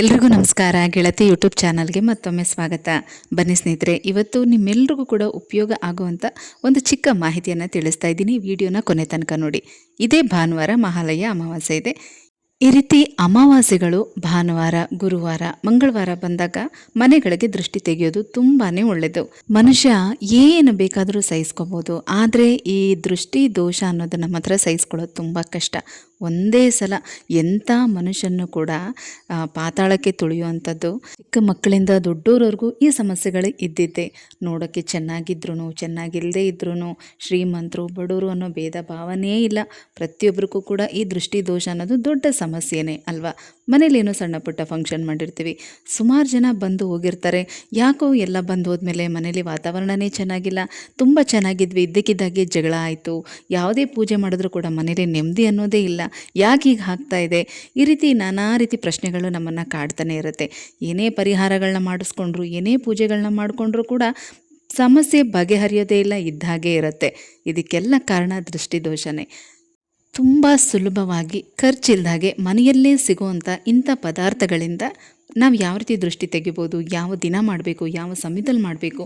ಎಲ್ರಿಗೂ ನಮಸ್ಕಾರ. ಗೆಳತಿ ಯೂಟ್ಯೂಬ್ ಚಾನಲ್ಗೆ ಮತ್ತೊಮ್ಮೆ ಸ್ವಾಗತ. ಬನ್ನಿ ಸ್ನೇಹಿತರೆ, ಇವತ್ತು ನಿಮ್ಮೆಲ್ರಿಗೂ ಕೂಡ ಉಪಯೋಗ ಆಗುವಂಥ ಒಂದು ಚಿಕ್ಕ ಮಾಹಿತಿಯನ್ನು ತಿಳಿಸ್ತಾ ಇದ್ದೀನಿ. ವಿಡಿಯೋನ ಕೊನೆ ತನಕ ನೋಡಿ. ಇದೇ ಭಾನುವಾರ ಮಹಾಲಯ ಅಮಾವಾಸ್ಯೆ ಇದೆ. ಈ ರೀತಿ ಅಮಾವಾಸ್ಯೆಗಳು ಭಾನುವಾರ, ಗುರುವಾರ, ಮಂಗಳವಾರ ಬಂದಾಗ ಮನೆಗಳಿಗೆ ದೃಷ್ಟಿ ತೆಗೆಯೋದು ತುಂಬಾನೇ ಒಳ್ಳೆಯದು ಮನುಷ್ಯ ಏನು ಬೇಕಾದರೂ ಸಹಿಸ್ಕೋಬೋದು. ಆದರೆ ಈ ದೃಷ್ಟಿ ದೋಷ ಅನ್ನೋದನ್ನ ಮಾತ್ರ ಸಹಿಸ್ಕೊಳ್ಳೋದು ತುಂಬ ಕಷ್ಟ. ಒಂದೇ ಸಲ ಎಂಥ ಮನುಷ್ಯನೂ ಕೂಡ ಪಾತಾಳಕ್ಕೆ ತುಳಿಯುವಂಥದ್ದು. ಚಿಕ್ಕ ಮಕ್ಕಳಿಂದ ದೊಡ್ಡೋರವರೆಗೂ ಈ ಸಮಸ್ಯೆಗಳು ಇದ್ದಿದ್ದೆ. ನೋಡೋಕ್ಕೆ ಚೆನ್ನಾಗಿದ್ರು ಚೆನ್ನಾಗಿಲ್ಲದೆ ಇದ್ರೂ ಶ್ರೀಮಂತರು, ಬಡವರು ಅನ್ನೋ ಭೇದ ಭಾವನೆಯೇ ಇಲ್ಲ. ಪ್ರತಿಯೊಬ್ಬರಿಗೂ ಕೂಡ ಈ ದೃಷ್ಟಿ ದೋಷ ಅನ್ನೋದು ದೊಡ್ಡ ಸಮಸ್ಯೆನೇ ಅಲ್ವಾ? ಮನೇಲಿ ಏನೋ ಸಣ್ಣ ಪುಟ್ಟ ಫಂಕ್ಷನ್ ಮಾಡಿರ್ತೀವಿ. ಸುಮಾರು ಜನ ಬಂದು ಹೋಗಿರ್ತಾರೆ. ಯಾಕೋ ಎಲ್ಲ ಬಂದು ಹೋದ್ಮೇಲೆ ಮನೇಲಿ ವಾತಾವರಣವೇ ಚೆನ್ನಾಗಿಲ್ಲ. ತುಂಬ ಚೆನ್ನಾಗಿದ್ವಿ. ಇದ್ದಕ್ಕಿದ್ದಾಗೆ ಜಗಳ ಆಯಿತು. ಯಾವುದೇ ಪೂಜೆ ಮಾಡಿದ್ರೂ ಕೂಡ ಮನೇಲಿ ನೆಮ್ಮದಿ ಅನ್ನೋದೇ ಇಲ್ಲ. ಯಾಕೆ ಹೀಗೆ ಆಗ್ತಾ ಇದೆ, ಈ ರೀತಿ ನಾನಾ ರೀತಿ ಪ್ರಶ್ನೆಗಳು ನಮ್ಮನ್ನು ಕಾಡ್ತಾನೆ ಇರುತ್ತೆ. ಏನೇ ಪರಿಹಾರಗಳನ್ನ ಮಾಡಿಸ್ಕೊಂಡ್ರು, ಏನೇ ಪೂಜೆಗಳನ್ನ ಮಾಡಿಕೊಂಡ್ರು ಕೂಡ ಸಮಸ್ಯೆ ಬಗೆಹರಿಯೋದೇ ಇಲ್ಲ ಇದ್ದಾಗೆ ಇರುತ್ತೆ. ಇದಕ್ಕೆಲ್ಲ ಕಾರಣ ದೃಷ್ಟಿದೋಷನೇ ತುಂಬ ಸುಲಭವಾಗಿ ಖರ್ಚಿಲ್ದಾಗೆ ಮನೆಯಲ್ಲೇ ಸಿಗುವಂಥ ಇಂಥ ಪದಾರ್ಥಗಳಿಂದ ನಾವು ಯಾವ ರೀತಿ ದೃಷ್ಟಿ ತೆಗಿಬೋದು, ಯಾವ ದಿನ ಮಾಡಬೇಕು, ಯಾವ ಸಮಯದಲ್ಲಿ ಮಾಡಬೇಕು,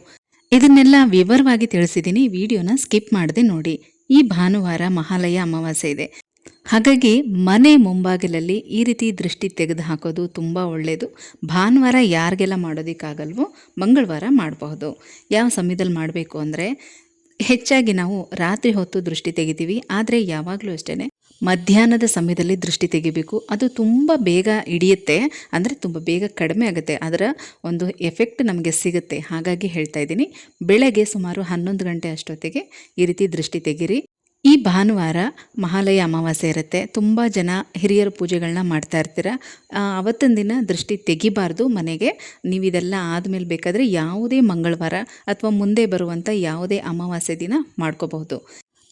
ಇದನ್ನೆಲ್ಲ ವಿವರವಾಗಿ ತಿಳಿಸಿದ್ದೀನಿ ವಿಡಿಯೋನ ಸ್ಕಿಪ್ ಮಾಡದೆ ನೋಡಿ. ಈ ಭಾನುವಾರ ಮಹಾಲಯ ಅಮಾವಾಸ್ಯೆ ಇದೆ. ಹಾಗಾಗಿ ಮನೆ ಮುಂಬಾಗಿಲಲ್ಲಿ ಈ ರೀತಿ ದೃಷ್ಟಿ ತೆಗೆದು ಹಾಕೋದು ತುಂಬ ಒಳ್ಳೆಯದು ಭಾನುವಾರ ಯಾರಿಗೆಲ್ಲ ಮಾಡೋದಕ್ಕಾಗಲ್ವೋ ಮಂಗಳವಾರ ಮಾಡಬಹುದು. ಯಾವ ಸಮಯದಲ್ಲಿ ಮಾಡಬೇಕು ಅಂದರೆ ಹೆಚ್ಚಾಗಿ ನಾವು ರಾತ್ರಿ ಹೊತ್ತು ದೃಷ್ಟಿ ತೆಗಿತೀವಿ. ಆದರೆ ಯಾವಾಗಲೂ ಅಷ್ಟೇ ಮಧ್ಯಾಹ್ನದ ಸಮಯದಲ್ಲಿ ದೃಷ್ಟಿ ತೆಗಿಬೇಕು. ಅದು ತುಂಬ ಬೇಗ ಹಿಡಿಯುತ್ತೆ. ಅಂದರೆ ತುಂಬ ಬೇಗ ಕಡಿಮೆ ಆಗುತ್ತೆ. ಅದರ ಒಂದು ಎಫೆಕ್ಟ್ ನಮಗೆ ಸಿಗುತ್ತೆ. ಹಾಗಾಗಿ ಹೇಳ್ತಾ ಇದ್ದೀನಿ. ಬೆಳಗ್ಗೆ ಸುಮಾರು ಹನ್ನೊಂದು ಗಂಟೆ ಅಷ್ಟೊತ್ತಿಗೆ ಈ ರೀತಿ ದೃಷ್ಟಿ ತೆಗೀರಿ. ಈ ಭಾನುವಾರ ಮಹಾಲಯ ಅಮಾವಾಸ್ಯೆ ಇರುತ್ತೆ. ತುಂಬ ಜನ ಹಿರಿಯರ ಪೂಜೆಗಳನ್ನ ಮಾಡ್ತಾ ಇರ್ತೀರ. ಅವತ್ತಿನ ದಿನ ದೃಷ್ಟಿ ತೆಗಿಬಾರ್ದು ಮನೆಗೆ. ನೀವು ಇದೆಲ್ಲ ಆದಮೇಲೆ ಬೇಕಾದರೆ ಯಾವುದೇ ಮಂಗಳವಾರ ಅಥವಾ ಮುಂದೆ ಬರುವಂಥ ಯಾವುದೇ ಅಮಾವಾಸ್ಯೆ ದಿನ ಮಾಡ್ಕೋಬಹುದು.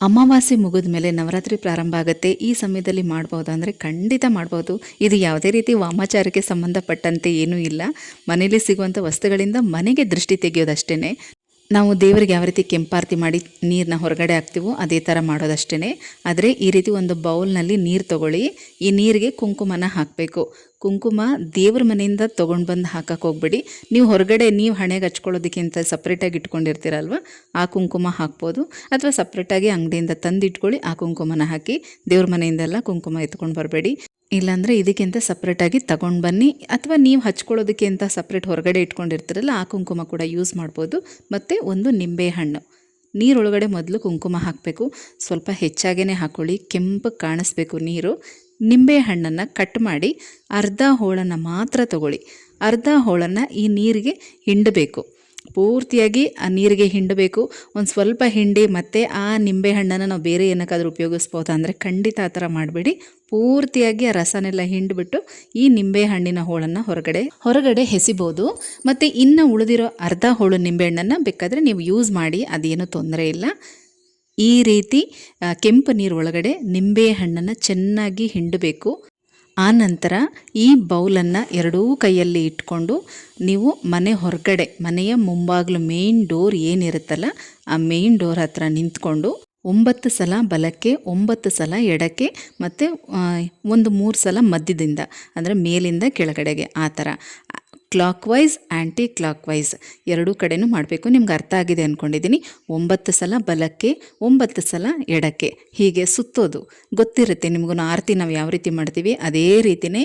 ಅಮಾವಾಸ್ಯೆ ಮುಗಿದ ಮೇಲೆ ನವರಾತ್ರಿ ಪ್ರಾರಂಭ ಆಗುತ್ತೆ. ಈ ಸಮಯದಲ್ಲಿ ಮಾಡ್ಬೋದು ಅಂದರೆ ಖಂಡಿತ ಮಾಡ್ಬೋದು. ಇದು ಯಾವುದೇ ರೀತಿ ವಾಮಾಚಾರಕ್ಕೆ ಸಂಬಂಧಪಟ್ಟಂತೆ ಏನೂ ಇಲ್ಲ. ಮನೆಯಲ್ಲಿ ಸಿಗುವಂಥ ವಸ್ತುಗಳಿಂದ ಮನೆಗೆ ದೃಷ್ಟಿ ತೆಗೆಯೋದಷ್ಟೇ ನಾವು ದೇವರಿಗೆ ಯಾವ ರೀತಿ ಕೆಂಪಾರತಿ ಮಾಡಿ ನೀರನ್ನ ಹೊರಗಡೆ ಹಾಕ್ತೀವೋ ಅದೇ ಥರ ಮಾಡೋದಷ್ಟೇ ಆದರೆ ಈ ರೀತಿ ಒಂದು ಬೌಲ್ನಲ್ಲಿ ನೀರು ತಗೊಳ್ಳಿ, ಈ ನೀರಿಗೆ ಕುಂಕುಮನ ಹಾಕಬೇಕು. ಕುಂಕುಮ ದೇವ್ರ ಮನೆಯಿಂದ ತೊಗೊಂಡು ಬಂದು ಹಾಕಕ್ಕೆ ಹೋಗ್ಬೇಡಿ. ನೀವು ಹೊರಗಡೆ ನೀವು ಹಣೆಗೆ ಹಚ್ಕೊಳ್ಳೋದಕ್ಕಿಂತ ಸಪ್ರೇಟಾಗಿ ಇಟ್ಕೊಂಡಿರ್ತೀರಲ್ವ, ಆ ಕುಂಕುಮ ಹಾಕ್ಬೋದು. ಅಥವಾ ಸಪ್ರೇಟಾಗಿ ಅಂಗಡಿಯಿಂದ ತಂದು ಇಟ್ಕೊಳ್ಳಿ ಆ ಕುಂಕುಮನ ಹಾಕಿ ದೇವ್ರ ಮನೆಯಿಂದೆಲ್ಲ ಕುಂಕುಮ ಎತ್ಕೊಂಡು ಬರಬೇಡಿ. ಇಲ್ಲಾಂದರೆ ಇದಕ್ಕಿಂತ ಸಪ್ರೇಟಾಗಿ ತಗೊಂಡು ಬನ್ನಿ. ಅಥವಾ ನೀವು ಹಚ್ಕೊಳ್ಳೋದಕ್ಕೆ ಅಂತ ಸಪ್ರೇಟ್ ಹೊರಗಡೆ ಇಟ್ಕೊಂಡಿರ್ತೀರಲ್ಲ, ಆ ಕುಂಕುಮ ಕೂಡ ಯೂಸ್ ಮಾಡ್ಬೋದು. ಮತ್ತು ಒಂದು ನಿಂಬೆ ಹಣ್ಣು. ನೀರೊಳಗಡೆ ಮೊದಲು ಕುಂಕುಮ ಹಾಕಬೇಕು. ಸ್ವಲ್ಪ ಹೆಚ್ಚಾಗೇ ಹಾಕ್ಕೊಳ್ಳಿ ಕೆಂಪು ಕಾಣಿಸ್ಬೇಕು ನೀರು. ನಿಂಬೆ ಹಣ್ಣನ್ನು ಕಟ್ ಮಾಡಿ ಅರ್ಧ ಹೋಳನ್ನು ಮಾತ್ರ ತಗೊಳ್ಳಿ. ಅರ್ಧ ಹೋಳನ್ನು ಈ ನೀರಿಗೆ ಹಿಂಡಬೇಕು. ಪೂರ್ತಿಯಾಗಿ ಆ ನೀರಿಗೆ ಹಿಂಡಬೇಕು. ಒಂದು ಸ್ವಲ್ಪ ಹಿಂಡಿ ಮತ್ತೆ ಆ ನಿಂಬೆ ಹಣ್ಣನ್ನು ನಾವು ಬೇರೆ ಏನಕ್ಕಾದ್ರೂ ಉಪಯೋಗಿಸ್ಬೋದಾ ಅಂದರೆ ಖಂಡಿತ ಆ ಥರ ಮಾಡಬೇಡಿ. ಪೂರ್ತಿಯಾಗಿ ಆ ರಸನೆಲ್ಲ ಹಿಂಡಿಬಿಟ್ಟು ಈ ನಿಂಬೆ ಹಣ್ಣಿನ ಹೋಳನ್ನು ಹೊರಗಡೆ ಹೊರಗಡೆ ಹೆಸಿಬೋದು. ಮತ್ತು ಇನ್ನು ಉಳಿದಿರೋ ಅರ್ಧ ಹೋಳು ನಿಂಬೆಹಣ್ಣನ್ನು ಬೇಕಾದರೆ ನೀವು ಯೂಸ್ ಮಾಡಿ, ಅದೇನು ತೊಂದರೆ ಇಲ್ಲ. ಈ ರೀತಿ ಕೆಂಪು ನೀರು ಒಳಗಡೆ ನಿಂಬೆ ಹಣ್ಣನ್ನು ಚೆನ್ನಾಗಿ ಹಿಂಡಬೇಕು. ಆ ನಂತರ ಈ ಬೌಲನ್ನು ಎರಡೂ ಕೈಯಲ್ಲಿ ಇಟ್ಕೊಂಡು ನೀವು ಮನೆ ಹೊರಗಡೆ, ಮನೆಯ ಮುಂಬಾಗಿಲು ಮೇಯ್ನ್ ಡೋರ್ ಏನಿರುತ್ತಲ್ಲ, ಆ ಮೇಯ್ನ್ ಡೋರ್ ಹತ್ರ ನಿಂತ್ಕೊಂಡು ಒಂಬತ್ತು ಸಲ ಬಲಕ್ಕೆ, ಒಂಬತ್ತು ಸಲ ಎಡಕ್ಕೆ ಮತ್ತು ಒಂದು ಮೂರು ಸಲ ಮಧ್ಯದಿಂದ, ಅಂದರೆ ಮೇಲಿಂದ ಕೆಳಗಡೆಗೆ ಆ ಥರ. Clockwise anticlockwise ಎರಡೂ ಕಡೆನೂ ಮಾಡಬೇಕು. ನಿಮ್ಗೆ ಅರ್ಥ ಆಗಿದೆ ಅಂದ್ಕೊಂಡಿದ್ದೀನಿ ಒಂಬತ್ತು ಸಲ ಬಲಕ್ಕೆ, ಒಂಬತ್ತು ಸಲ ಎಡಕ್ಕೆ. ಹೀಗೆ ಸುತ್ತೋದು. ಗೊತ್ತಿರುತ್ತೆ ನಿಮಗೂ ಆರತಿ ನಾವು ಯಾವ ರೀತಿ ಮಾಡ್ತೀವಿ. ಅದೇ ರೀತಿಯೇ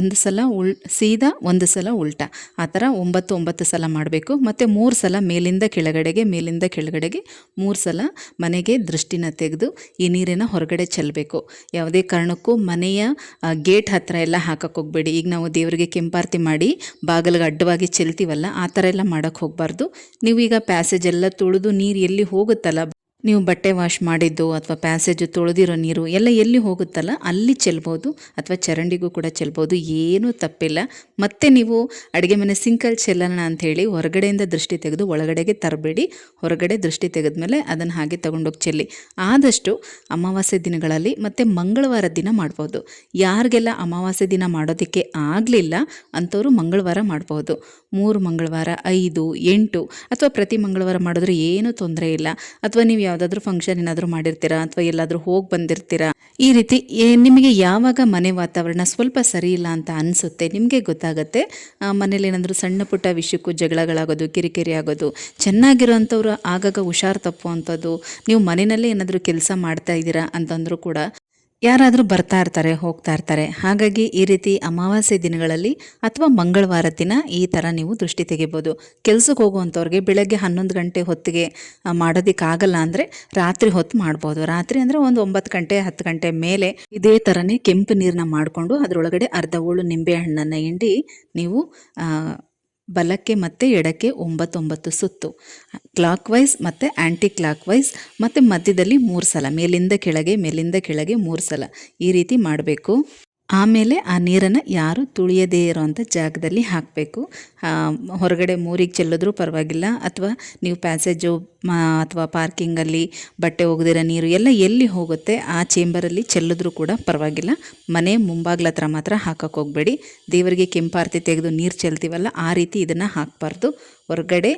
ಒಂದು ಸಲ ಉಲ್, ಸೀದಾ ಒಂದು ಸಲ ಉಲ್ಟಾ. ಆ ಥರ ಒಂಬತ್ತು ಒಂಬತ್ತು ಸಲ ಮಾಡಬೇಕು. ಮತ್ತು ಮೂರು ಸಲ ಮೇಲಿಂದ ಕೆಳಗಡೆಗೆ ಮೇಲಿಂದ ಕೆಳಗಡೆಗೆ ಮೂರು ಸಲ ಮನೆಗೆ ದೃಷ್ಟಿನ ತೆಗೆದು ಈ ನೀರನ್ನು ಹೊರಗಡೆ ಚೆಲ್ಲಬೇಕು. ಯಾವುದೇ ಕಾರಣಕ್ಕೂ ಮನೆಯ ಗೇಟ್ ಹತ್ತಿರ ಎಲ್ಲ ಹಾಕಕ್ಕೆ ಹೋಗಬೇಡಿ. ಈಗ ನಾವು ದೇವರಿಗೆ ಕೆಂಪಾರತಿ ಮಾಡಿ ಬಾಗಿಲಿಗೆ ಅಡ್ಡವಾಗಿ ಚೆಲ್ತೀವಲ್ಲ, ಆ ಥರ ಎಲ್ಲ ಮಾಡೋಕ್ಕೆ ಹೋಗಬಾರ್ದು. ನೀವೀಗ ಪ್ಯಾಸೇಜ್ ಎಲ್ಲ ತುಳಿದು ನೀರು ಎಲ್ಲಿ ಹೋಗುತ್ತಲ್ಲ ನೀವು ಬಟ್ಟೆ ವಾಶ್ ಮಾಡಿದ್ದು ಅಥವಾ ಪ್ಯಾಸೇಜು ತೊಳೆದಿರೋ ನೀರು ಎಲ್ಲ ಎಲ್ಲಿ ಹೋಗುತ್ತಲ್ಲ ಅಲ್ಲಿ ಚೆಲ್ಬೋದು ಅಥವಾ ಚರಂಡಿಗೂ ಕೂಡ ಚೆಲ್ಬೋದು, ಏನೂ ತಪ್ಪಿಲ್ಲ. ಮತ್ತೆ ನೀವು ಅಡುಗೆ ಮನೆ ಸಿಂಕಲ್ಲಿ ಚೆಲ್ಲೋಣ ಅಂಥೇಳಿ ಹೊರಗಡೆಯಿಂದ ದೃಷ್ಟಿ ತೆಗೆದು ಒಳಗಡೆಗೆ ತರಬೇಡಿ. ಹೊರಗಡೆ ದೃಷ್ಟಿ ತೆಗೆದ್ಮೇಲೆ ಅದನ್ನು ಹಾಗೆ ತಗೊಂಡೋಗಿ ಚೆಲ್ಲಿ. ಆದಷ್ಟು ಅಮಾವಾಸ್ಯೆ ದಿನಗಳಲ್ಲಿ ಮತ್ತು ಮಂಗಳವಾರ ದಿನ ಮಾಡ್ಬೋದು. ಯಾರಿಗೆಲ್ಲ ಅಮಾವಾಸ್ಯೆ ದಿನ ಮಾಡೋದಕ್ಕೆ ಆಗಲಿಲ್ಲ ಅಂಥವ್ರು ಮಂಗಳವಾರ ಮಾಡ್ಬೋದು. ಮೂರು ಮಂಗಳವಾರ, ಐದು, ಎಂಟು ಅಥವಾ ಪ್ರತಿ ಮಂಗಳವಾರ ಮಾಡಿದ್ರೆ ಏನೂ ತೊಂದರೆ ಇಲ್ಲ. ಅಥವಾ ನೀವು ಯಾವುದಾದ್ರೂ ಫಂಕ್ಷನ್ ಏನಾದರೂ ಮಾಡಿರ್ತೀರಾ ಅಥವಾ ಎಲ್ಲಾದರೂ ಹೋಗಿ ಬಂದಿರ್ತೀರಾ? ಈ ರೀತಿ ನಿಮಗೆ ಯಾವಾಗ ಮನೆ ವಾತಾವರಣ ಸ್ವಲ್ಪ ಸರಿ ಇಲ್ಲ ಅಂತ ಅನಿಸುತ್ತೆ, ನಿಮಗೆ ಗೊತ್ತಾಗುತ್ತೆ. ಮನೇಲಿ ಏನಾದರೂ ಸಣ್ಣ ಪುಟ್ಟ ವಿಷಯಕ್ಕೂ ಜಗಳಗಳಾಗೋದು, ಕಿರಿಕಿರಿ ಆಗೋದು, ಚೆನ್ನಾಗಿರೋಂಥವ್ರು ಆಗಾಗ ಹುಷಾರು ತಪ್ಪುವಂಥದ್ದು, ನೀವು ಮನೆಯಲ್ಲೇ ಏನಾದರೂ ಕೆಲಸ ಮಾಡ್ತಾ ಇದ್ದೀರಾ ಅಂತಂದ್ರೂ ಕೂಡ ಯಾರಾದರೂ ಬರ್ತಾ ಇರ್ತಾರೆ, ಹೋಗ್ತಾ ಇರ್ತಾರೆ, ಹಾಗಾಗಿ ಈ ರೀತಿ ಅಮಾವಾಸ್ಯೆ ದಿನಗಳಲ್ಲಿ ಅಥವಾ ಮಂಗಳವಾರ ದಿನ ಈ ಥರ ನೀವು ದೃಷ್ಟಿ ತೆಗಿಬೋದು. ಕೆಲಸಕ್ಕೆ ಹೋಗುವಂಥವ್ರಿಗೆ ಬೆಳಗ್ಗೆ ಹನ್ನೊಂದು ಗಂಟೆ ಹೊತ್ತಿಗೆ ಮಾಡೋದಕ್ಕಾಗಲ್ಲ ಅಂದರೆ ರಾತ್ರಿ ಹೊತ್ತು ಮಾಡ್ಬೋದು. ರಾತ್ರಿ ಅಂದರೆ ಒಂದು ಒಂಬತ್ತು ಗಂಟೆ, ಹತ್ತು ಗಂಟೆ ಮೇಲೆ ಇದೇ ಥರನೇ ಕೆಂಪು ನೀರನ್ನ ಮಾಡಿಕೊಂಡು ಅದರೊಳಗಡೆ ಅರ್ಧ ಹೋಳು ನಿಂಬೆ ಹಣ್ಣನ್ನು ಹಿಂಡಿ ನೀವು ಬಲಕ್ಕೆ ಮತ್ತು ಎಡಕ್ಕೆ ಒಂಬತ್ತೊಂಬತ್ತು ಸುತ್ತು. ಕ್ಲಾಕ್ ವೈಸ್ ಮತ್ತು ಆ್ಯಂಟಿ ಕ್ಲಾಕ್ ವೈಸ್ ಮತ್ತು ಮಧ್ಯದಲ್ಲಿ ಮೂರು ಸಲ, ಮೇಲಿಂದ ಕೆಳಗೆ ಮೇಲಿಂದ ಕೆಳಗೆ ಮೂರು ಸಲ ಈ ರೀತಿ ಮಾಡಬೇಕು. ಆಮೇಲೆ ಆ ನೀರನ್ನು ಯಾರು ತುಳಿಯದೇ ಇರೋವಂಥ ಜಾಗದಲ್ಲಿ ಹಾಕಬೇಕು. ಹೊರಗಡೆ ಮೂರಿಗೆ ಚೆಲ್ಲಿದ್ರೂ ಪರವಾಗಿಲ್ಲ. ಅಥವಾ ನೀವು ಪ್ಯಾಸೇಜು ಅಥವಾ ಪಾರ್ಕಿಂಗಲ್ಲಿ ಬಟ್ಟೆ ಒಗೆದಿರೋ ನೀರು ಎಲ್ಲ ಎಲ್ಲಿ ಹೋಗುತ್ತೆ, ಆ ಚೇಂಬರಲ್ಲಿ ಚೆಲ್ಲಿದ್ರೂ ಕೂಡ ಪರವಾಗಿಲ್ಲ. ಮನೆ ಮುಂಬಾಗ್ಲ ಹತ್ರ ಮಾತ್ರ ಹಾಕೋಕೆ ಹೋಗಬೇಡಿ. ದೇವರಿಗೆ ಕೆಂಪಾರತಿ ತೆಗೆದು ನೀರು ಚೆಲ್ತೀವಲ್ಲ, ಆ ರೀತಿ ಇದನ್ನು ಹಾಕಬಾರ್ದು. ಹೊರಗಡೆ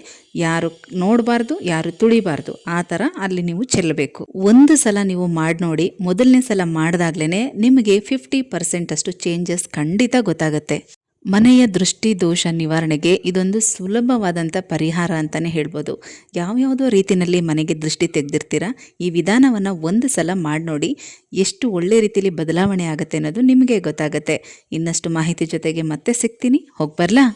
ಯಾರು ನೋಡಬಾರ್ದು, ಯಾರು ತುಳಿಬಾರ್ದು, ಆ ಥರ ಅಲ್ಲಿ ನೀವು ಚೆಲ್ಲಬೇಕು. ಒಂದು ಸಲ ನೀವು ಮಾಡಿ ನೋಡಿ, ಮೊದಲನೇ ಸಲ ಮಾಡಿದಾಗ್ಲೇ ನಿಮಗೆ ಫಿಫ್ಟಿ ಪರ್ಸೆಂಟ್ ಅಷ್ಟು ಚೇಂಜಸ್ ಖಂಡಿತ ಗೊತ್ತಾಗುತ್ತೆ. ಮನೆಯ ದೃಷ್ಟಿ ದೋಷ ನಿವಾರಣೆಗೆ ಇದೊಂದು ಸುಲಭವಾದಂಥ ಪರಿಹಾರ ಅಂತಲೇ ಹೇಳ್ಬೋದು. ಯಾವ್ಯಾವುದೋ ರೀತಿಯಲ್ಲಿ ಮನೆಗೆ ದೃಷ್ಟಿ ತೆಗೆದಿರ್ತೀರ, ಈ ವಿಧಾನವನ್ನು ಒಂದು ಸಲ ಮಾಡಿ ನೋಡಿ, ಎಷ್ಟು ಒಳ್ಳೆ ರೀತಿಯಲ್ಲಿ ಬದಲಾವಣೆ ಆಗುತ್ತೆ ಅನ್ನೋದು ನಿಮಗೆ ಗೊತ್ತಾಗುತ್ತೆ. ಇನ್ನಷ್ಟು ಮಾಹಿತಿ ಜೊತೆಗೆ ಮತ್ತೆ ಸಿಗ್ತೀನಿ. ಹೋಗಿ ಬರಲಾ